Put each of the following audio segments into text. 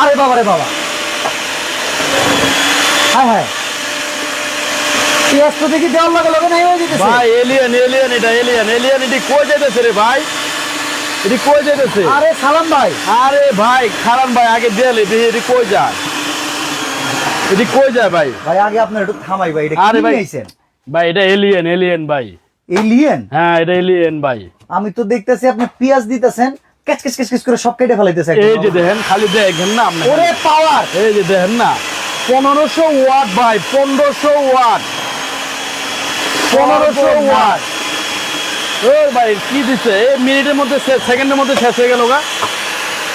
আরে বাবা রে বাবা। হ্যাঁ হ্যাঁ। পেঁয়াজ দেখি দেওয়ার লাগে লাগে নাই হয়ে যেতেছে। ভাই এলিয়েন এলিয়েন এটা এলিয়েন এলিয়েন এটি কই যেতেছে রে ভাই? এটি কই যেতেছে আরে সালাম ভাই। আরে ভাই খারান ভাই আগে দেয়ালে দেখি এটি কই যায়। এটি কই যায় ভাই? ভাই আগে আপনার একটু থামাই ভাই এটা আরে ভাই। ভাই এটা এলিয়েন এলিয়েন ভাই। এলিয়েন হ্যাঁ এটা এলিয়েন ভাই। আমি তো দেখতেছি আপনি পেঁয়াজ দিতেছেন ক্যাচ ক্যাচ ক্যাচ ক্যাচ করে সব কেটে ফেলাইতেছে এই যে দেখেন খালি দেখেন না আপনি। ওরে পাওয়ার! এই যে দেখেন না পনেরোশো ওয়াট ভাই পনেরোশো ওয়াট। পনেরোশো ওয়াট। ও ভাই কি দিছে? এই মিনিটের মধ্যে সেকেন্ডের মধ্যে শেষ হয়ে গেল গা।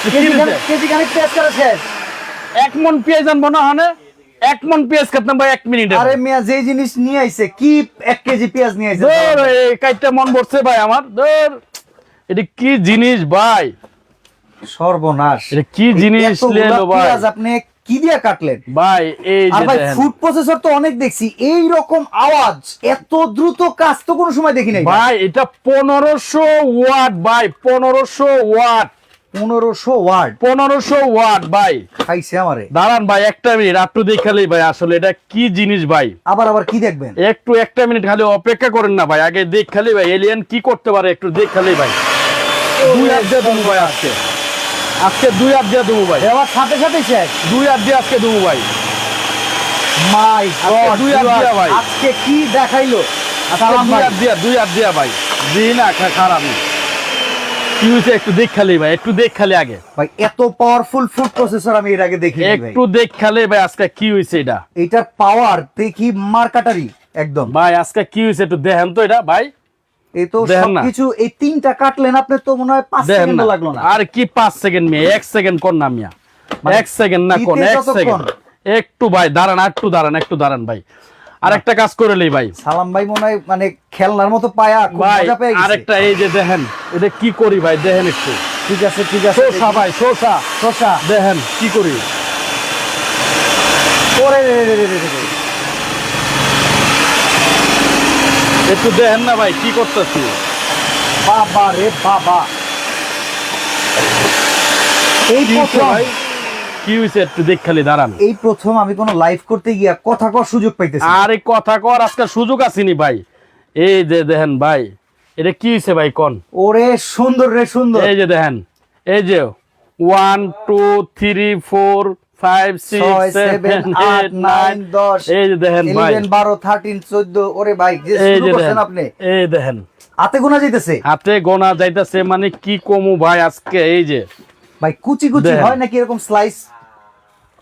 কেজি? খানিক- পেঁয়াজ করা শেষ। এক মন পেঁয়াজ আনব না হানে? এক মন পেঁয়াজ কাটতাম ভাই এক মিনিটে আরে মিয়া যে জিনিস নিয়ে আইছে কি এক কেজি পেঁয়াজ নিয়ে আইছে? ধর কাইটটা মন পড়ছে ভাই আমার ধর। এটা কি জিনিস ভাই? সর্বনাশ। এটা কি জিনিস লেলো ভাই? আপনি কি দিয়ে কাটলেন? ভাই এই যে ভাই ফুড প্রসেসর তো অনেক দেখছি। এই রকম আওয়াজ এত দ্রুত কাজ তো কোনো সময় দেখি নাই। ভাই এটা পনেরোশো ওয়াট ভাই পনেরোশো ওয়াট। পনেরোশো ওয়ার্ড পনেরোশো ওয়াট ভাই। খাইছে আমারে। দাঁড়ান ভাই একটা মিনিট একটু দেখালেই ভাই আসলে এটা কি জিনিস ভাই? আবার আবার কি দেখবেন? একটু একটা মিনিট খালি অপেক্ষা করেন না ভাই আগে দেখালেই ভাই এলিয়ান কি করতে পারে একটু দেখালেই ভাই। দুই হাত দিয়ে দেবো ভাই আজকে। আজকে দুই হাত দিয়ে দেবো ভাই। দেওয়ার সাথে সাথে শেষ। দুই হাত দিয়ে আজকে দেবো ভাই। মাই দুই হাত দিয়া ভাই। আজকে কি দেখাইলো? দুই। হাত দিয়া দুই হাত দিয়া ভাই। দিই না খারাপ। কি হয়েছে একটু দেখালেই ভাই একটু দেখালে আগে। ভাই এত পাওয়ারফুল ফুড প্রসেসর আমি এর আগে দেখিনি ভাই। একটু দেখালে ভাই আজকে কি হয়েছে এটা? এটার পাওয়ার দেখি মার্কাটারি একদম। ভাই আজকে কি হয়েছে একটু দেখেন তো এটা ভাই। এই তো সবকিছু এই তিনটা কাটলেন আপনি তো মনে হয় পাঁচ সেকেন্ড লাগল না। আর কি পাঁচ সেকেন্ড মেয়ে? এক সেকেন্ড কোন না মিয়া? সেকেন্ড না কোন? দিতে সেকেন্ড। একটু ভাই দাঁড়ান একটু দাঁড়ান একটু দাঁড়ান ভাই। আর একটা কাজ করে লই ভাই। সালাম ভাই মনে হয় মানে খেলনার মতো পায়া ভাই মজা পেয়ে গেছে। আরেকটা এই যে দেখেন এটা কি করি ভাই? দেখেন একটু। ঠিক আছে ঠিক আছে। শোষা ভাই শোষা শোষা দেখেন কি করি? ওরে রে রে রে রে রে রে। একটু দেখেন না ভাই কি করতেছি? বাবা রে বাবা। এই কি হয়েছে ভাই? কি হয়েছে একটু দেখ খালি দাঁড়ান। এই প্রথম আমি কোনো লাইভ করতে গিয়া কথা কর সুযোগ পাইতেছি আরে কথা কর আজকে সুযোগ আসেনি ভাই। এই যে দেখেন ভাই এটা কি হয়েছে ভাই কোন? ওরে সুন্দর রে সুন্দর। এই যে দেখেন এই যে one two three four five ছয় সিক্স সেভেন সেভেন আট এইট নাইন নাইন দশ এই যে দেখেন ভাই। ইলেভেন বারো থার্টিন চোদ্দ ওরে ভাই যে এই শুরু যে করছেন দেখেন আপনি। এই দেখেন। হাতে গোনা যাইতেছে। হাতে গোনা যাইতেছে মানে কি কমু ভাই আজকে এই যে। ভাই কুচি কুচি হয় নাকি এরকম স্লাইস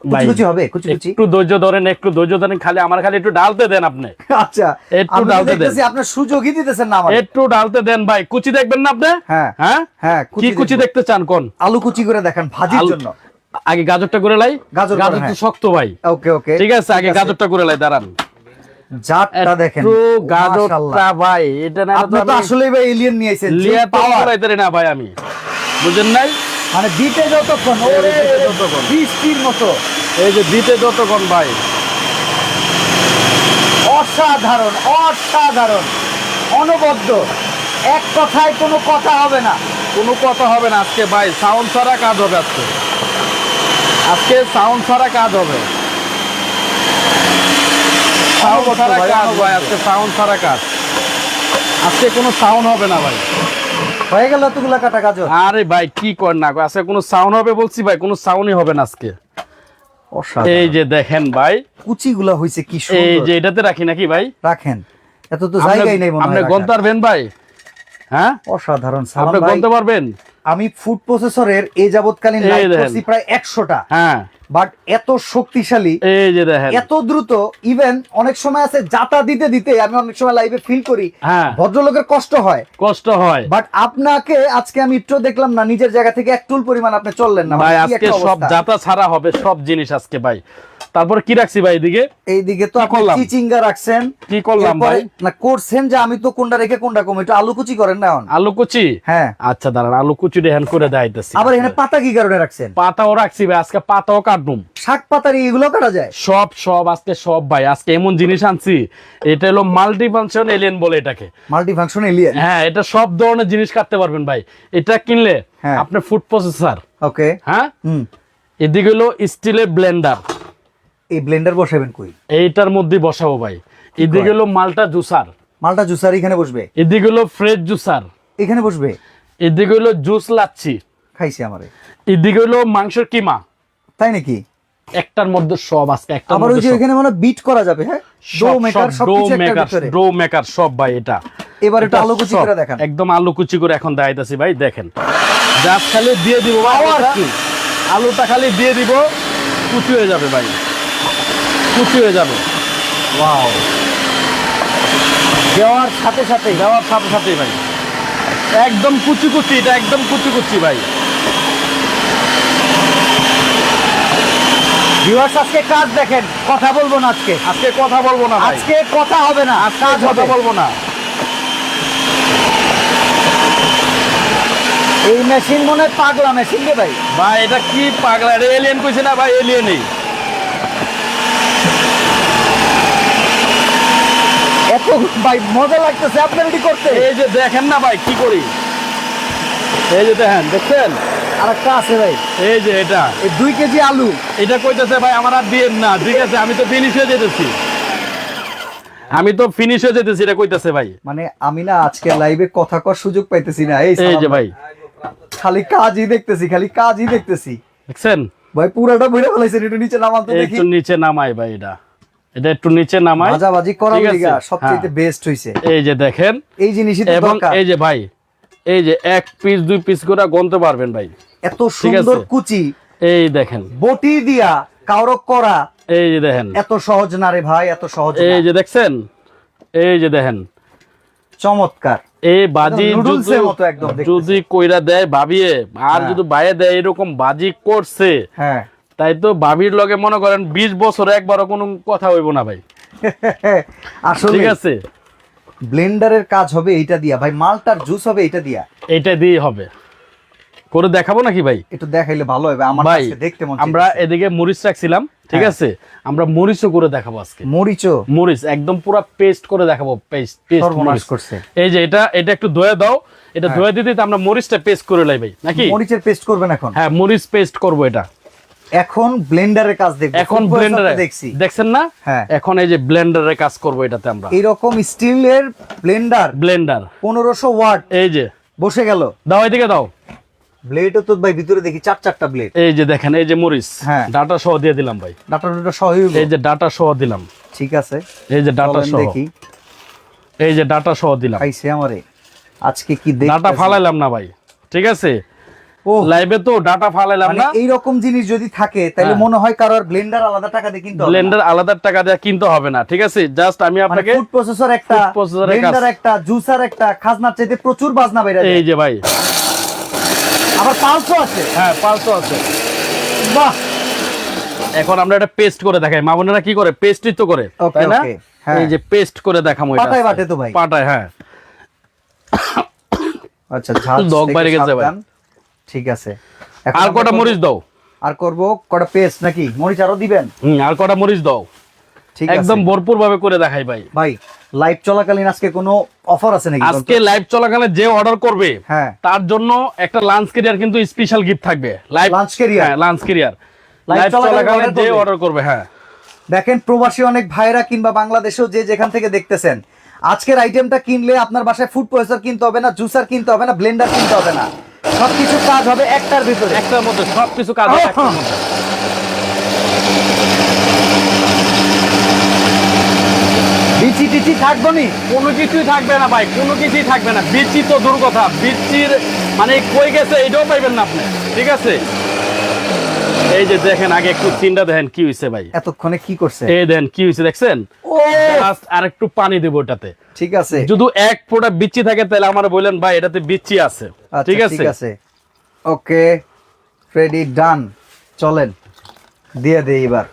কুচি কুচি হবে কুচি কুচি। একটু ধৈর্য ধরেন একটু ধৈর্য ধরেন খালি আমার খালি একটু ডালতে দেন আপনি। আচ্ছা একটু ডালতে দেন। আপনার সুযোগই দিতেছেন না আমার। একটু ডালতে দেন ভাই। কুচি দেখবেন না আপনি? হ্যাঁ। হ্যাঁ? হ্যাঁ কি কুচি দেখতে চান কোন? আলু কুচি করে দেখেন ভাজির জন্য। আগে গাজরটা করে লাই। গাজর গাজর তো হ্যাঁ। শক্ত ভাই। ওকে ওকে। ঠিক আছে আগে গাজরটা করে লাই দাঁড়ান। জাতটা দেখেন। গাজরটা ভাই এটা না আপনি তো আসলেই ভাই এলিয়েন নিয়ে আইছেন। লিয়া তো power, না ভাই আমি। বুঝেন নাই? মানে দিতে যতক্ষণ ওরে যতক্ষণ। বৃষ্টির মতো। এই যে দিতে যতক্ষণ ভাই। অসাধারণ অসাধারণ। অনবদ্য। এক কথায় কোনো কথা হবে না। কোনো কথা হবে না আজকে ভাই সাউন্ড ছাড়া কাজ হবে আজকে। আজকে সাউন্ড ছাড়া কাজ হবে। সাউন্ড ছাড়া কাজ ভাই আজকে সাউন্ড ছাড়া কাজ। আজকে কোনো সাউন্ড হবে না ভাই। হয়ে গেল এতগুলা কাটা গাজর আরে ভাই কি কর না আজকে কোনো সাউন্ড হবে বলছি ভাই কোনো সাউন্ডই হবে না আজকে। এই যে দেখেন ভাই কুচিগুলা হইছে কি এই যে এটাতে রাখি নাকি ভাই? রাখেন। এত তো জায়গাই নেই মনে আপনি হয় ভাই হ্যাঁ? অসাধারণ আপনি গন্তে পারবেন? আমি ফুড প্রসেসরের এই যাবৎকালীন। করছি প্রায় একশোটা। হ্যাঁ। বাট এত শক্তিশালী এই যে দেখেন। এত দ্রুত ইভেন অনেক সময় আছে যাতা দিতে দিতে আমি অনেক সময় লাইভে ফিল করি। হ্যাঁ। ভদ্রলোকের কষ্ট হয়। কষ্ট হয়। বাট আপনাকে আজকে আমি একটু দেখলাম না নিজের জায়গা থেকে এক টুল পরিমাণ আপনি চললেন না। ভাই মানে আজকে সব যাতা ছাড়া হবে সব জিনিস আজকে ভাই। তারপর কি রাখছি ভাই এদিকে? এইদিকে তো আপনি চিচিঙ্গা রাখছেন। কি করলাম ভাই? না করছেন যে আমি তো কোনটা রেখে কোনটা কম একটু আলু কুচি করেন না এখন। আলু কুচি? হ্যাঁ। আচ্ছা দাঁড়ান আলু কুচি হ্যান করে দেখাইতেছি। আবার এখানে পাতা কি কারণে রাখছেন? পাতাও রাখছি ভাই আজকে পাতাও কাটবুম শাক পাতার এগুলো কাটা যায়? সব সব আজকে সব ভাই আজকে এমন জিনিস আনছি এটা হলো মাল্টি ফাংশন এলিয়েন বলে এটাকে। মাল্টি ফাংশন এলিয়েন হ্যাঁ এটা সব ধরনের জিনিস কাটতে পারবেন ভাই। এটা কিনলে হ্যাঁ। আপনার ফুড প্রসেসর ওকে হ্যাঁ? হুম। এদিকে হলো স্টিলের ব্লেন্ডার এই ব্লেন্ডার বসাবেন কই? এইটার মধ্যে বসাবো ভাই। এদিকে হলো মালটা জুসার। মালটা জুসার এখানে বসবে? এদিকে হলো ফ্রেশ জুসার। এখানে বসবে? এদিকে হলো জুস লাচ্ছি। খাইছি আমারে। এদিকে হলো মাংসের কিমা। তাই নাকি? একটার মধ্যে সব আজকে একটা আবার ওই যে এখানে মানে বিট করা যাবে হ্যাঁ? ডো মেকার সব কিছু একটা ভিতরে। ডো মেকার সব ভাই এটা। এবার একটু এটা আলু কুচি করে দেখান। একদম আলু কুচি করে এখন দেখাইতাছি ভাই দেখেন। জাস্ট খালি দিয়ে দিব ভাই। আলুটা খালি দিয়ে দিব কুচি হয়ে যাবে ভাই। কুচি হয়ে যাবে। ওয়াও দেওয়ার সাথে সাথে দেওয়ার সাথে সাথেই ভাই। একদম কুচি কুচি এটা একদম কুচি কুচি ভাই। ভিউয়ার্স আজকে কাজ দেখেন কথা বলব না আজকে। আজকে কথা বলব না ভাই। আজকে কথা হবে না কাজ কথা হবে। বলব না। এই মেশিন মনে পাগলা মেশিন রে ভাই। ভাই এটা কি পাগলা? এটা এলিয়েন কইছে না ভাই? এলিয়েনই এত ভাই মজা লাগতেছে আপনার এটি করতে। এই যে দেখেন না ভাই কি করি? এই যে দেখেন দেখছেন? আর একটা আছে ভাই। এই যে এটা। এই দুই কেজি আলু। এটা কইতেছে ভাই আমার আর দিয়েন না। ঠিক আছে আমি তো ফিনিশ হয়ে যেতেছি। আমি তো ফিনিশ হয়ে যেতেছি এটা কইতেছে ভাই। মানে আমি না আজকে লাইভে কথা কর সুযোগ পাইতেছি না। এই এই যে ভাই। খালি কাজই দেখতেছি খালি কাজই দেখতেছি। দেখছেন? ভাই পুরাটা বইরে ফেলাইছেন একটু নিচে নামান তো দেখি। একটু নিচে নামাই ভাই এটা। এটা একটু নিচে নামাই। ভাজাভাজি করার লিগা সবচেয়ে। বেস্ট হইছে। এই যে দেখেন এই জিনিসই তো দরকার। এই যে ভাই এই যে এক পিস দুই পিস করে গনতে পারবেন ভাই। এত সুন্দর কুচি। এই দেখেন। বটি দিয়া করা। এই যে দেখেন। এত সহজ না রে ভাই এত সহজ এই যে দেখছেন? এই যে দেখেন। চমৎকার। এই বাজি। যদি কইরা দেয় ভাবিয়ে আর হ্যাঁ। যদি বাইরে দেয় এরকম বাজি করছে হ্যাঁ। তাই তো ভাবির লগে মনে করেন বিশ বছর একবারও কোনো কথা হইব না ভাই। আসলে ঠিক আছে? ব্লেন্ডারের কাজ হবে এইটা দিয়া। ভাই মালটার জুস হবে এইটা দিয়া। এইটা দিয়ে হবে। করে দেখাবো নাকি ভাই? একটু দেখাইলে ভালো হবে। আমার কাছে দেখতে মন আমরা এদিকে মরিচ রাখছিলাম ঠিক হ্যাঁ। আছে? আমরা মরিচও করে দেখাবো আজকে। মরিচও? মরিচ একদম পুরো পেস্ট করে দেখাবো পেস্ট পেস্ট সর্বনাশ করছে। এই যে এটা এটা একটু ধুয়ে দাও। এটা হ্যাঁ। ধুয়ে দিতে আমরা মরিচটা পেস্ট করে লাই ভাই নাকি? মরিচের পেস্ট করবেন এখন? হ্যাঁ মরিচ পেস্ট করব এটা। এখন ব্লেন্ডারের কাজ দেখব। এখন ব্লেন্ডারে দেখছি। দেখছেন না? হ্যাঁ। এখন এই যে ব্লেন্ডারের কাজ করব এটাতে আমরা। এইরকম স্টিলের ব্লেন্ডার ব্লেন্ডার পনেরোশো ওয়াট এই যে। বসে গেল। দাও এদিকে দাও। ব্লেডও তো ভাই ভিতরে দেখি চার চারটা ব্লেড এই যে দেখেন এই যে মরিচ। হ্যাঁ। ডাটা সহ দিয়ে দিলাম ভাই। ডাটা ডাটা সহই এই যে ডাটা সহ দিলাম। ঠিক আছে। এই যে ডাটা সহ। দেখি। এই যে ডাটা সহ দিলাম। খাইছে আমারে। আজকে কি ডাটা। ফালাইলাম না ভাই। ঠিক আছে? লাইভে তো ডাটা ফালাইলাম মানে না। এইরকম জিনিস যদি থাকে তাহলে হ্যাঁ। মনে হয় কারোর ব্লেন্ডার আলাদা টাকা দিয়ে কিনতে। ব্লেন্ডার আলাদা টাকা দিয়ে কিনতে হবে না ঠিক আছে? জাস্ট আমি মানে আপনাকে ফুড প্রসেসর একটা ব্লেন্ডার একটা জুসার একটা খাজনার চাইতে প্রচুর বাজনা এই যে ভাই। আবার পালসও আছে। হ্যাঁ পাঁচশো আছে। বাহ! এখন আমরা এটা পেস্ট করে দেখাই। মা বোনেরা কি করে? পেস্টই তো করে তাই না? হ্যাঁ। এই যে পেস্ট করে দেখামো এটা। পাটায় বাটে তো ভাই। পাটায় হ্যাঁ। আচ্ছা ঝাল দগ বাইরে গেছে ভাই। ঠিক আছে। আর কটা মরিচ দাও। আর করব কটা পেস্ট নাকি? মরিচ আরও দিবেন? হুম আর কটা মরিচ দাও। ঠিক একদম ভরপুর ভাবে করে দেখাই ভাই। ভাই লাইভ চলাকালীন আজকে কোনো অফার আছে নাকি? আজকে লাইভ চলাকালে যে অর্ডার করবে হ্যাঁ। তার জন্য একটা লাঞ্চ কেরিয়ার কিন্তু স্পেশাল গিফট থাকবে। Live Lunch carrier? হ্যাঁ লাঞ্চ Live লাইভ চলাকালীন চলাকালে যে অর্ডার করবে হ্যাঁ। দেখেন প্রবাসী অনেক ভাইরা কিংবা বাংলাদেশেও যে যেখান থেকে দেখতেছেন আজকের আইটেমটা কিনলে আপনার বাসায় ফুড প্রসেসর কিনতে হবে না জুসার কিনতে হবে না ব্লেন্ডার কিনতে হবে না। সবকিছু কাজ হবে একটার ভিতরে। একটার মধ্যে সবকিছু কাজ হবে একটার মধ্যে। বিচি টিচি থাকব নি? কোনো কিছুই থাকবে না ভাই কোনো কিছুই থাকবে না। বিচি তো দূর কথা বিচির মানে কই গেছে এটাও পাইবেন না আপনি ঠিক আছে? এই যে দেখেন আগে একটু চিন্তা দেখেন কি হয়েছে ভাই? এতক্ষণে কি করছে? এই দেখেন কি হয়েছে দেখছেন? ও! আর একটু পানি দেবো ওটাতে। ঠিক আছে। যদি এক ফোঁটা বিচি থাকে তাহলে আমার বললেন ভাই এটাতে বিচি আছে। ঠিক আছে ঠিক আছে। ওকে ফ্রেডি ডান চলেন দিয়ে দে এবার।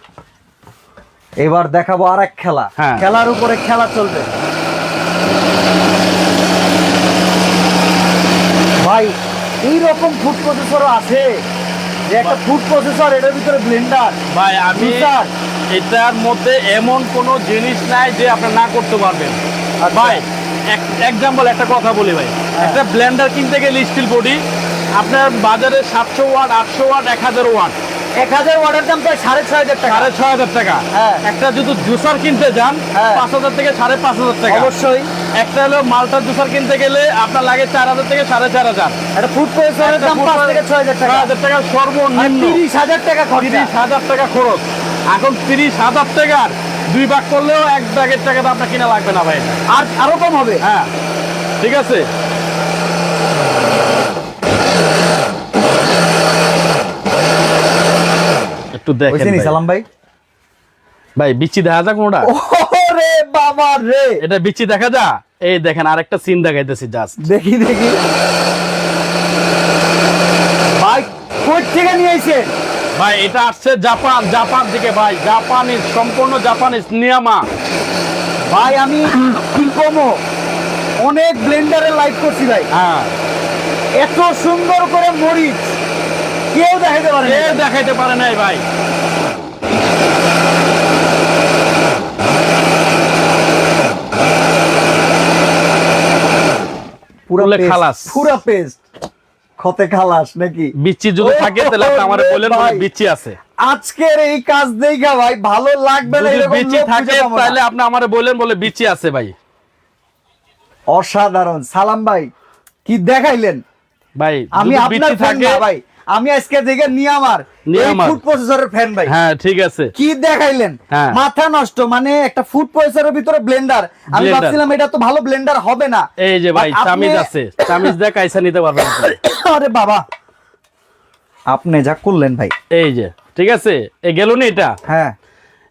এবার দেখাবো আর এক খেলা। হ্যাঁ। খেলার উপরে খেলা চলবে। ভাই এইরকম ফুড প্রসেসরও আছে যে একটা ফুড প্রসেসর এটার ভিতরে ব্লেন্ডার ভাই আমি? এটার মধ্যে এমন কোনো জিনিস নাই যে আপনি না করতে পারবেন। আচ্ছা। ভাই এক্সাম্পল একটা কথা বলি ভাই। একটা ব্লেন্ডার কিনতে গেলে স্টিল বডি আপনার বাজারে সাতশো ওয়াট আটশো ওয়াট এক হাজার ওয়াট। এক হাজার ওয়াটের দাম প্রায় সাড়ে ছয় হাজার টাকা। সাড়ে ছয় হাজার টাকা। হ্যাঁ। একটা যদি জুসার কিনতে যান হ্যাঁ। পাঁচ হাজার থেকে সাড়ে পাঁচ হাজার টাকা। অবশ্যই। একটা হলো মালটা জুসার কিনতে গেলে আপনার লাগে চার হাজার থেকে সাড়ে চার হাজার। একটা ফুড প্রসেসরের দাম পাঁচ থেকে ছয় হাজার টাকা। হাজার টাকা সর্বনিম্ন। তিরিশ হাজার টাকা খরচা। তিরিশ হাজার টাকা খরচ। এখন তিরিশ হাজার টাকার দুই ভাগ করলেও এক ব্যাগের টাকাটা আপনার কিনা লাগবে না ভাই। আর আরও কম হবে। হ্যাঁ। ঠিক আছে? একটু দেখেন। সালাম ভাই। ভাই বিচি দেখা যাক কোনটা? ওরে বাবা রে। এটা বিচি দেখা যা। এই দেখেন আরেকটা সিন দেখাইতেছি জাস্ট দেখি দেখি। ভাই কোথ থেকে নিয়ে আইছেন ভাই এটা আসছে জাপান জাপান থেকে ভাই। জাপানিজ সম্পূর্ণ জাপানিজ নিয়ামা। ভাই আমি কি কমো অনেক ব্লেন্ডারে লাইভ করছি ভাই। হ্যাঁ। এত সুন্দর করে মরিচ। কেউ দেখাইতে পারে কেউ দেখাইতে পারে নাই ভাই। পুরো পুরো খালাস। পুরো পেস্ট খতে খালাস নাকি? বিচি যদি থাকে তাহলে আমার বলেন ভাই। আছে। আজকের এই কাজ দেখা ভাই ভালো লাগবে না যদি এরকম বিচি থাকে খুঁজে পাবো না। তাহলে আপনি আমার বলেন বলে বিচি আছে ভাই। অসাধারণ। সালাম ভাই কি দেখাইলেন? ভাই আমি আপনার থাকে ভাই। আমি আজকে দেখে নিয়ামার নিয়ামার। ফুড প্রসেসরের ফ্যান ভাই। হ্যাঁ ঠিক আছে। কি দেখাইলেন? হ্যাঁ। মাথা নষ্ট মানে একটা ফুড প্রসেসরের ভিতরে ব্লেন্ডার আমি ভাবছিলাম এটা তো ভালো ব্লেন্ডার হবে না। এই যে ভাই চামিজ আছে। চামিজ দিয়ে কাইসা নিতে পারবেন আরে বাবা। আপনি যা করলেন ভাই। এই যে ঠিক আছে? এ গেল না এটা? হ্যাঁ।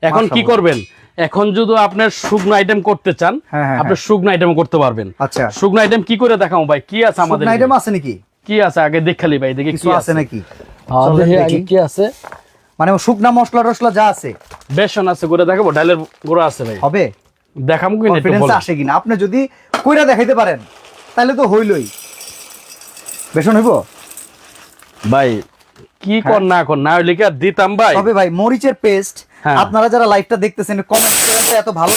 এখন কি করবেন? এখন যদি আপনার শুকনো আইটেম করতে চান হ্যাঁ, হ্যাঁ, আপনি শুকনো আইটেম করতে পারবেন। আচ্ছা। শুকনো আইটেম কি করে দেখাবো ভাই? কি আছে আমাদের আইটেম আছে নাকি? কি আছে? আগে দেখালি ভাই দেখি কিছু কি আছে নাকি? হ্যাঁ। আগে কি আছে। মানে শুকনা মশলা টসলা যা আছে। বেসন আছে করে দেখাবো ডালের গুঁড়ো আছে ভাই। হবে? দেখাবো কি না কনফিডেন্স। আসে কিনা? আপনি যদি কইরা দেখাইতে পারেন তাহলে তো হইলই। বেসন হইব? ভাই কি কর না কর না হইলে কি আর দিতাম ভাই? তবে ভাই মরিচের পেস্ট হ্যাঁ। আপনারা যারা লাইভটা দেখতেছেন কমেন্ট করেন তো এত ভালো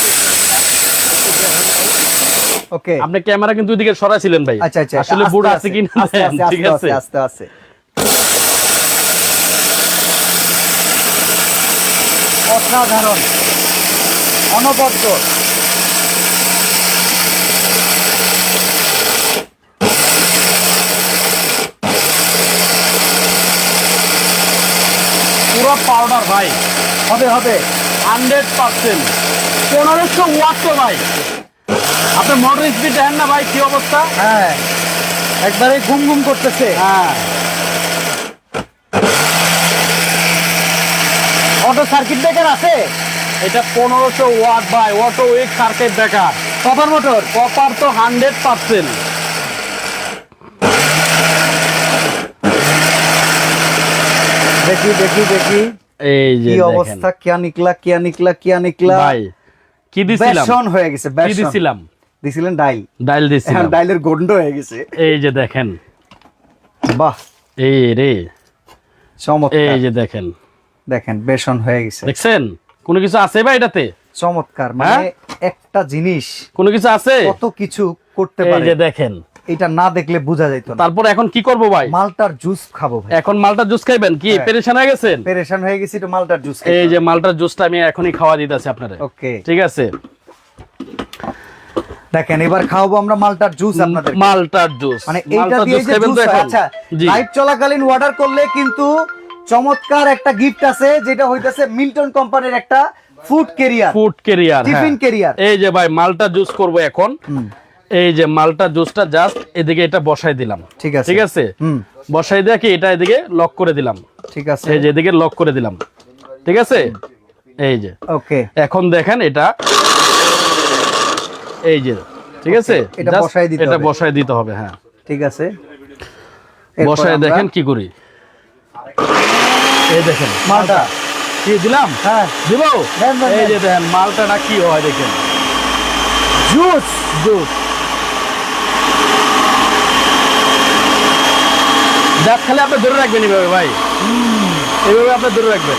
ওকে আপনি ক্যামেরা কিন্তু ওইদিকে সরাইছিলেন ভাই। আচ্ছা আচ্ছা আসলে বুড়ো আছে দেখেন, আস্তে ঠিক আছে? আস্তে আস্তে। অসাধারণ। অনবদ্য। পুরো পাউডার ভাই। হবে হবে। Hundred percent. পনেরোশো ওয়াট ভাই। আপনি মোটর স্পিড দেখেন না ভাই? কি অবস্থা? হ্যাঁ। একবারে ঘুম ঘুম করতেছে। হ্যাঁ। অটো সার্কিট ব্রেকার আছে? এটা পনেরোশো ওয়াট ভাই auto week circuit breaker copper motor copper তো হান্ড্রেড পার্সেন্ট দেখি দেখি দেখি। এই যে কি অবস্থা? কিয়া নিকলা কিয়া নিকলা কিয়া নিকলা। ভাই কি দিছিলাম? হয়ে গেছে কি দিছিলাম? দিছিলেন ডাইল। ডাইল এখন দিছিলাম ডাইলের গন্ড হয়ে গেছে। এই যে দেখেন। বাহ। এই রে। এই যে দেখেন। দেখেন বেসন হয়ে গেছে। দেখছেন? কোনো কিছু আছে ভাই এটাতে? চমৎকার মানে হ্যাঁ? একটা জিনিস কোনো কিছু আছে? কত কিছু করতে এই যে দেখেন। এটা না দেখলে বোঝা যাইতো না। তারপর এখন কি করব ভাই? মালটার জুস খাব ভাই। এখন মালটার জুস খাইবেন কি? হ্যাঁ। পেরেশান হয়ে গেছেন? পেরেশান হয়ে গেছি তো মালটার জুস এই যে মালটার জুসটা আমি এখনই খাওয়া দিতেছি আপনারে। ওকে। ঠিক আছে? দেখেন এবার খাওয়াবো আমরা মালটার জুস আপনাদের। মালটার জুস মানে এইটা দিয়ে যে জুস আচ্ছা লাইভ চলাকালীন অর্ডার করলে কিন্তু চমৎকার একটা গিফট আছে যেটা হইতাছে মিল্টন কোম্পানির একটা food carrier food carrier tiffin carrier এই যে ভাই মালটা জুস করব এখন। এই যে মালটা জুসটা জাস্ট এদিকে এটা বসাই দিলাম। ঠিক আছে। ঠিক আছে? বসাই দিয়ে কি এটা এদিকে লক করে দিলাম? ঠিক আছে। এই যে এদিকে লক করে দিলাম। ঠিক আছে? এই যে। ওকে এখন দেখেন এটা এই যে ঠিক আছে? এটা বসায় দিতে এটা হবে। বসায় দিতে হবে হ্যাঁ। ঠিক আছে। বসায় দেখেন কি করি। এই দেখেন মালটা। কি দিলাম? হ্যাঁ। দিব? এই যে দেখেন মালটাটা কি হয় দেখেন। জুস। জুস। দাঁত খালি আপনি ধরে রাখবেন এইভাবে ভাই। এইভাবে আপনি ধরে রাখবেন।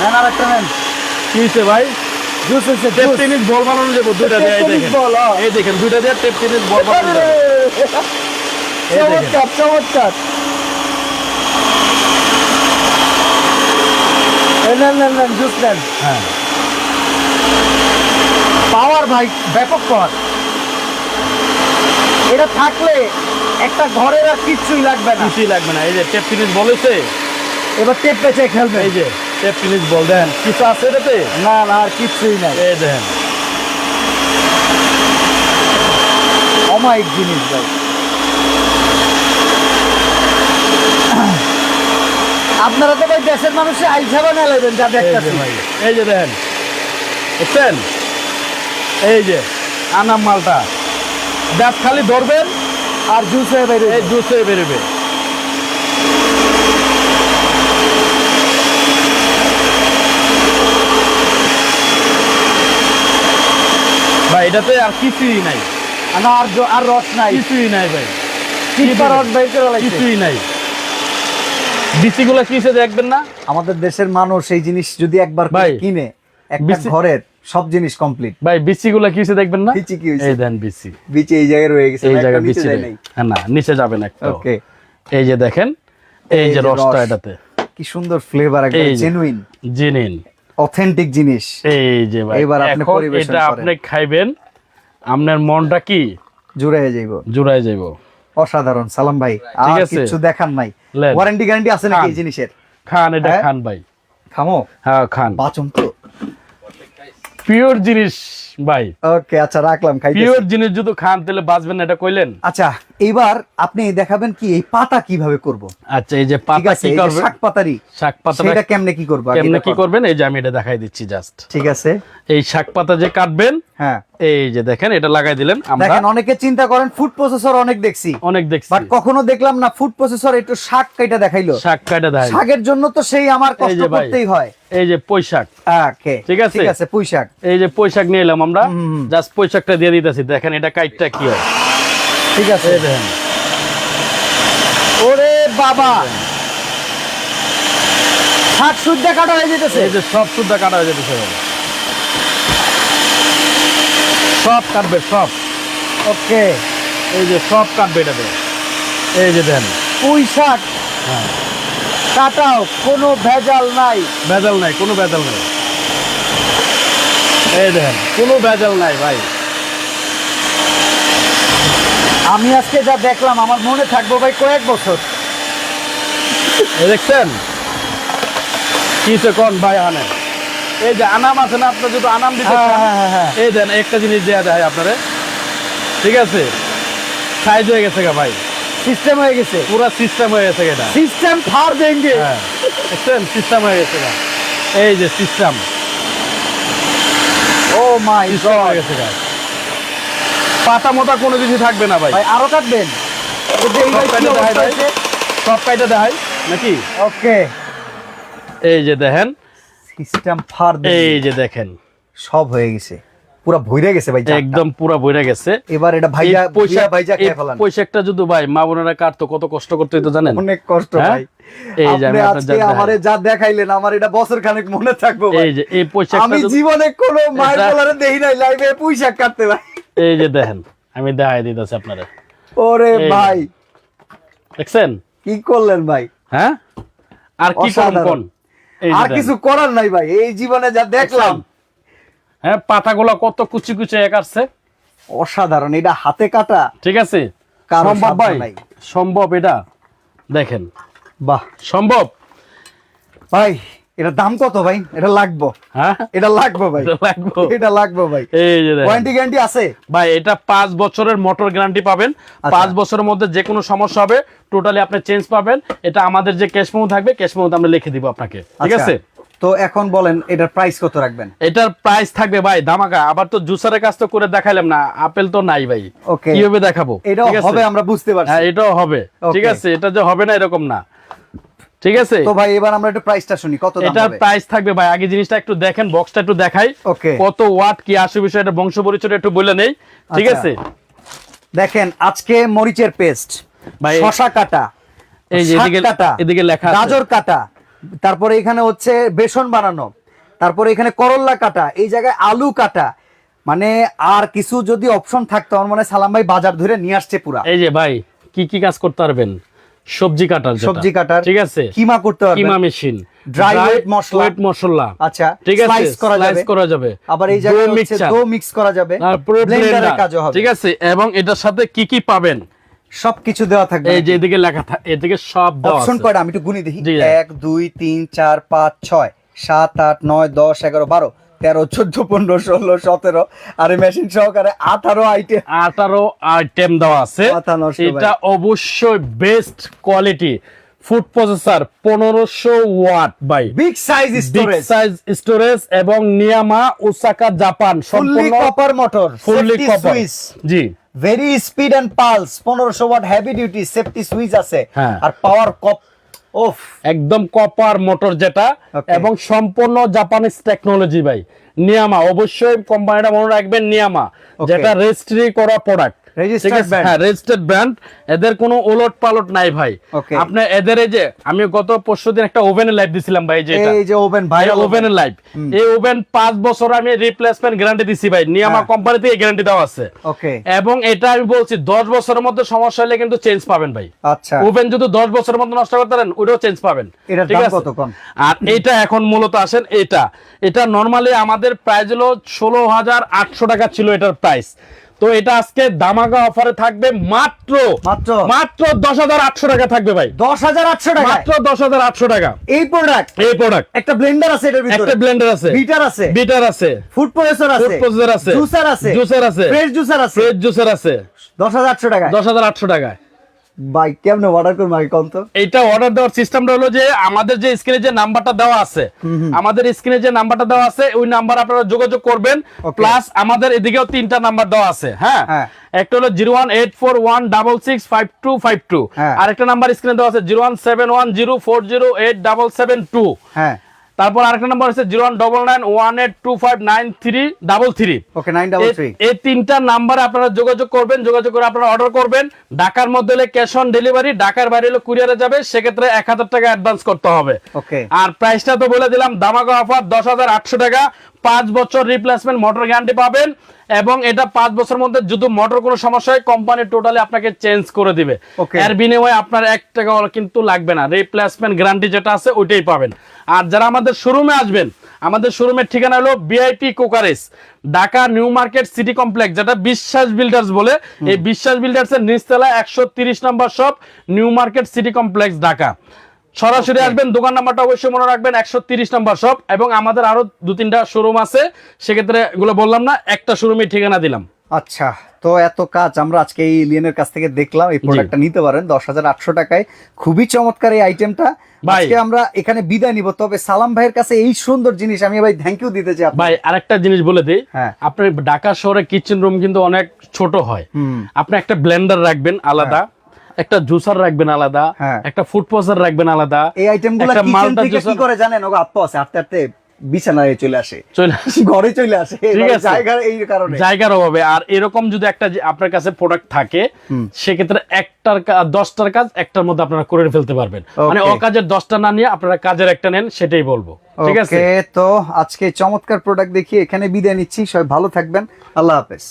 নেন আর একটা নেন। কি ভাই? জুস হচ্ছে টেপ বল বানানো যাব দুইটা দিয়ে এই টেপ টেনিস দেখেন। এই দেখেন দুইটা দিয়ে টেপ টেনিস বল বানানো যাবে। চমৎকার চমৎকার। নেন নেন নেন জুস নেন। হ্যাঁ। পাওয়ার ভাই ব্যাপক পাওয়ার এটা থাকলে একটা ঘরের আর কিচ্ছুই লাগবে না। কিছুই লাগবে না। এই যে টেপ টেনিস বলেছে এবার টেপ পেঁচে খেলবে। এই যে। টেনিস বল দেন। কিছু আছে এটাতে? না না আর কিচ্ছুই নাই। এই দেখেন। অমায়িক জিনিস ভাই। আপনারা তো ভাই দেশের মানুষে আইসাবা না নেবেন যা যে ভাই এই যে দেখেন। বুঝছেন? এই যে আনাম মালটা। ব্যাস খালি ধরবেন আর জুস হয়ে বের এই জুস হয়ে বেরোবে। ভাই এটাতে আর কিছুই নাই। আর আর রস নাই। কিছুই নাই ভাই। রস বের কিছুই নাই। বিচিগুলো কিসে দেখবেন না? আমাদের দেশের মানুষ এই জিনিস যদি একবার কিনে একটা ঘরের সব জিনিস কমপ্লিট ভাই বিচিগুলো কিসে দেখবেন না? বিচি কি হইছে? এই দেন বিচি। বিচে এই জায়গায় রয়ে গেছে এই জায়গায় বিচি নেই। হ্যাঁ, না নিচে যাবে না একটা। ওকে এই যে দেখেন এই যে রসটা এটাতে। কি সুন্দর ফ্লেভার একদম জেনুইন জিনিন অথেন্টিক জিনিস। এই যে ভাই এবার আপনি পরিবেশন এটা করেন। আপনি খাইবেন আপনার মনটা কি? জুড়ায় যাইব। জুড়ায় যাইব। অসাধারণ সালাম ভাই। আর কিছু দেখান নাই। ওয়ারেন্টি গ্যারান্টি আছে নাকি এই জিনিসের? খান এটা হ্যাঁ? খান ভাই। খামো? হ্যাঁ খান। বাচন তো। পিওর জিনিস। ভাই। ওকে আচ্ছা রাখলাম খাইতেছি। পিওর জিনিস যদি খান তাহলে বাঁচবেন এটা কইলেন? আচ্ছা এইবার আপনি দেখাবেন কি এই পাতা কীভাবে করব? আচ্ছা এই যে পাতা কি শাক পাতারি শাক পাতাটা সেটা কেমনে কি করব কেমনে এটা কি করবেন? এই যে আমি এটা দেখাই দিচ্ছি জাস্ট ঠিক আছে। এই শাক পাতা যে কাটবেন হ্যাঁ। এই যে দেখেন এটা লাগাই দিলেন আমরা। দেখেন অনেকে চিন্তা করেন ফুড প্রসেসর অনেক দেখছি। অনেক দেখছি। বাট কখনো দেখলাম না ফুড প্রসেসর একটু শাক কাইটা দেখাইলো। শাক কাটা দেয় শাকের জন্য তো সেই আমার কষ্ট। করতেই হয়। এই যে পুঁই শাক। ওকে ঠিক আছে? ঠিক আছে পুঁই শাক। এই যে পুঁই শাক নিয়ে এলাম আমরা। জাস্ট দিয়ে দিতেছি। দেখেন এটা কাইটটা কি হয়। ঠিক আছে দেখেন। ওরে বাবা! শাক সুদ্ধা কাটা হয়ে যেতেছে। এই যে সব সুদ্ধা কাটা হয়ে যেতেছে। সব কাটবে সব। ওকে। এই যে সব কাটবে এটাতে এই যে দেন। পুঁই শাক হ্যাঁ। কাটাও কোনো ভেজাল নাই। ভেজাল নাই কোনো ভেজাল নাই। এই দেখেন কোনো ভেজাল নাই ভাই। আমি আজকে যা দেখলাম আমার মনে থাকব ভাই কয়েক বছর। দেখছেন? কি কোন ভাই আনে এই যে আনাম আছে না আপনার যদি আনাম দিতে হ্যাঁ, হ্যাঁ, হ্যাঁ। এই দেন একটা জিনিস দেওয়া যায় আপনারে। ঠিক আছে? সাইজ হয়ে গেছে গা ভাই। সিস্টেম হয়ে গেছে। পুরো সিস্টেম হয়ে গেছে এটা। সিস্টেম ফার হ্যাঁ। দেখছেন? সিস্টেম হয়ে গেছে গা। এই যে সিস্টেম মাই সিস্টেম হয়ে গেছে গা পাতা মোটা কোনো কিছু থাকবে না ভাই। ভাই আরও কাটবেন? সব কাইটা দেখাই নাকি? ওকে। এই যে দেখেন। সিস্টেম ফার এই যে দেখেন। সব হয়ে গেছে। পুরো ভইরে গেছে ভাই একদম পুরা গেছে। এবার এটা ভাইয়া পয়সা ভাইজা খেয়ে ফেলান। পয়সাটা যদি ভাই মা বোনেরা কাটতো কত কষ্ট করতে হইতো জানেন? অনেক কষ্ট হ্যাঁ? ভাই। এই যে আজকে আমারে যা দেখাইলেন আমার এটা বছর খানেক মনে থাকব ভাই। এই যে এই পয়সাটা আমি জীবনে কোনো মায়ের এটা- বলারে দেই নাই লাইভে পয়সা কাটতে ভাই। এই যে দেখেন আমি দেখাই দিতেছি আপনারা। ওরে ভাই। দেখছেন? কি করলেন ভাই? হ্যাঁ? আর কি আর কিছু করার নাই ভাই এই জীবনে যা দেখলাম হ্যাঁ পাতাগুলো কত কুচি কুচি এক আসছে। অসাধারণ এটা হাতে কাটা। ঠিক আছে? সম্ভব ভাই? সম্ভব এটা? দেখেন। বাহ। সম্ভব? ভাই এটা দাম কত ভাই? এটা লাগবো। হ্যাঁ? এটা লাগবো ভাই। লাগবো। এটা লাগবো ভাই। এই যে দেখেন। ওয়ারেন্টি গ্যারান্টি আছে? ভাই এটা পাঁচ বছরের মোটর গ্যারান্টি পাবেন। আচ্ছা। পাঁচ বছরের মধ্যে যে কোনো সমস্যা হবে টোটালি আপনি চেঞ্জ পাবেন। এটা আমাদের যে ক্যাশ মেমো থাকবে ক্যাশ মেমোতে আমরা লিখে দিব আপনাকে। ঠিক আচ্ছা, আছে? তো এখন বলেন এটার প্রাইস কত রাখবেন? এটার প্রাইস থাকবে ভাই ধামাকা। আবার তো জুসারের কাজ তো করে দেখাইলাম না আপেল তো নাই ভাই। Okay. কীভাবে দেখাবো? এটাও হবে আমরা বুঝতে পারছি। হ্যাঁ এটাও হবে। ঠিক আছে এটা যে হবে না এরকম না। ঠিক আছে? তো ভাই এবার আমরা একটু প্রাইসটা শুনি কত দাম এটার প্রাইস থাকবে ভাই আগে জিনিসটা একটু দেখেন বক্সটা একটু দেখাই. কত ওয়াট কি আসে বিষয় এটা বংশ পরিচয় একটু বলে নেই। ঠিক আচ্ছা। আছে? দেখেন আজকে মরিচের পেস্ট ভাই শশা কাটা এই যে এদিকে এদিকে লেখা। গাজর কাটা তারপরে এখানে হচ্ছে বেসন বানানো তারপরে এখানে করল্লা কাটা এই জায়গায় আলু কাটা মানে আর কিছু যদি অপশন থাকতো আমার মনে সালাম ভাই বাজার ধরে নিয়ে আসছে পুরা। এই যে ভাই কি কি কাজ করতে পারবেন? সবজি কাটার সবজি কাটার ঠিক আছে? কিমা করতে পারবেন। কিমা মেশিন Dry weight মশলা। ওয়েট মশলা। আচ্ছা ঠিক আছে slice করা যাবে। করা যাবে। আবার এই জায়গায় হচ্ছে দো মিক্স করা যাবে। তারপরে কাজও হবে। ঠিক আছে এবং এটার সাথে কি কি পাবেন? সবকিছু দেওয়া থাকবে এই যে এদিকে লেখা থাকে এদিকে সব অপশন কয়টা? আমি একটু গুনি দেখি। এক দুই তিন চার পাঁচ ছয় সাত আট নয় দশ এগারো বারো তেরো চোদ্দ পনেরো ষোলো সতেরো আর মেশিন সহকারে আঠারো আইটেম আঠারো আইটেম দেওয়া আছে। এটা অবশ্যই বেস্ট কোয়ালিটি ফুড প্রসেসর পনেরোশো watt by big size storage size storage এবং নিয়ামা ওসাকা জাপান সম্পূর্ণ copper motor fully copper G. Very speed and pulse পনেরোশো watt heavy duty safety switch আছে। হ্যাঁ। আর পাওয়ার কপ ওফ। একদম কপার মোটর যেটা এবং সম্পূর্ণ জাপানিজ টেকনোলজি ভাই। নিয়ামা অবশ্যই কোম্পানিটা মনে রাখবেন নিয়ামা। যেটা রেজিস্ট্রি করা প্রোডাক্ট রেজিস্টার্ড ব্র্যান্ড এদের কোনো ওলট পালট নাই ভাই. আপনি এদের এই যে আমি গত পরশু দিন একটা ওভেনে লাইভ দিছিলাম ভাই যে এই যে ওভেন ভাই ওভেনের লাইভ এই ওভেন পাঁচ বছর আমি রিপ্লেসমেন্ট গ্যারান্টি দিছি ভাই। নিয়ামা হ্যাঁ। কোম্পানি থেকে গ্যারান্টি দেওয়া আছে। এবং এটা আমি বলছি দশ বছরের মধ্যে সমস্যা হলে কিন্তু চেঞ্জ পাবেন ভাই। আচ্ছা। ওভেন যদি দশ বছরের মধ্যে নষ্ট করতে পারেন ওটাও চেঞ্জ পাবেন। ঠিক আছে? আর এটা এখন মূলত আসেন এটা। এটা নর্মালি আমাদের প্রাইস হলো ষোলো হাজার আটশো টাকা ছিল এটার প্রাইস তো এটা আজকে দামাগা অফারে থাকবে মাত্র মাত্র? মাত্র দশ হাজার আটশো টাকা থাকবে ভাই। দশ হাজার আটশো টাকা মাত্র দশ হাজার আটশো টাকা। এই প্রোডাক্ট এই প্রোডাক্ট একটা ব্লেন্ডার আছে এটার ভিতরে? একটা ব্লেন্ডার আছে। বিটার আছে? বিটার আছে। ফুড প্রসেসর আছে? ফুড প্রসেসর আছে। জুসার আছে? জুসার আছে। ফ্রেশ জুসার আছে? ফ্রেশ জুসার আছে। দশ হাজার আটশো টাকা দশ হাজার আটশো টাকায়। ভাই কেমনে অর্ডার করব আগে কম তো? এইটা অর্ডার দেওয়ার সিস্টেমটা হলো যে আমাদের যে স্ক্রিনে যে নাম্বারটা দেওয়া আছে আমাদের স্ক্রিনে যে নাম্বারটা দেওয়া আছে ওই নাম্বার আপনারা যোগাযোগ করবেন প্লাস আমাদের এদিকেও তিনটা নাম্বার দেওয়া আছে হ্যাঁ? হ্যাঁ। একটা হলো zero one eight four one double six five two five two হ্যাঁ। আরেকটা নাম্বার স্ক্রিনে দেওয়া আছে zero one seven one zero four zero eight double seven two হ্যাঁ। তারপর আরেকটা নাম্বার আছে zero one double nine one eight two five nine three double three okay nine double three এই- এই তিনটা নাম্বারে আপনারা যোগাযোগ করবেন যোগাযোগ করে আপনারা অর্ডার করবেন। ঢাকার মধ্যে হলে ক্যাশ অন ডেলিভারি ঢাকার বাইরে হলে কুরিয়ারে যাবে সেক্ষেত্রে এক হাজার টাকা অ্যাডভান্স করতে হবে। ওকে আর প্রাইসটা তো বলে দিলাম দামাকা অফার দশ হাজার আটশো টাকা। পাঁচ বছর রিপ্লেসমেন্ট মোটর গ্যারান্টি পাবেন। এবং এটা পাঁচ বছর মধ্যে যদি মোটর কোনো সমস্যা হয় কোম্পানি টোটালি আপনাকে চেঞ্জ করে দিবে। এর বিনিময়ে আপনার এক টাকা কিন্তু লাগবে না। রিপ্লেসমেন্ট গ্যারান্টি যেটা আছে ওইটাই পাবেন। আর যারা আমাদের শোরুমে আসবেন আমাদের শোরুমের ঠিকানা হলো VIP কোকারেস Dhaka new market city complex যেটা বিশ্বাস বিল্ডার্স বলে। এই বিশ্বাস বিল্ডার্স এর নিচতলা একশো তিরিশ নম্বর shop new market city complex Dhaka. সরাসরি আসবেন দোকান নাম্বারটা অবশ্যই মনে রাখবেন একশো তিরিশ নম্বর শপ এবং আমাদের আরও দু তিনটা শোরুম আছে। সেক্ষেত্রে এগুলো বললাম না একটা শোরুমের ঠিকানা দিলাম। আচ্ছা তো এত কাজ আমরা আজকে এই লিয়েনের কাছ থেকে দেখলাম এই প্রোডাক্টটা নিতে পারেন দশ হাজার আটশো টাকায়। খুবই চমৎকার এই আইটেমটা। আজকে আমরা এখানে বিদায় নিব তবে সালাম ভাইয়ের কাছে এই সুন্দর জিনিস আমি ভাই থ্যাংক ইউ দিতে চাই। ভাই আরেকটা জিনিস বলে দিই হ্যাঁ। আপনার ঢাকা শহরে কিচেন রুম কিন্তু অনেক ছোট হয়। আপনি একটা ব্লেন্ডার রাখবেন আলাদা। একটা জুসার রাখবেন আলাদা হ্যাঁ। একটা ফুড প্রসেসর রাখবেন আলাদা এই আইটেমগুলো কিচেন থেকে কি করে জানেন? ওগো আত্ম আছে আস্তে আস্তে বিছানায় চলে আসে। চলে আসে। ঘরে চলে আসে। ঠিক আছে। জায়গার এই কারণে। জায়গার অভাবে। আর এরকম যদি একটা আপনার কাছে প্রোডাক্ট থাকে সেক্ষেত্রে একটার দশটার কাজ একটার মধ্যে আপনারা করে ফেলতে পারবেন। মানে. অকাজের দশটা না নিয়ে আপনারা কাজের একটা নেন সেটাই বলব। ঠিক আছে? তো আজকে চমৎকার প্রোডাক্ট দেখিয়ে এখানে বিদায় নিচ্ছি। সবাই ভালো থাকবেন। আল্লাহ হাফেজ।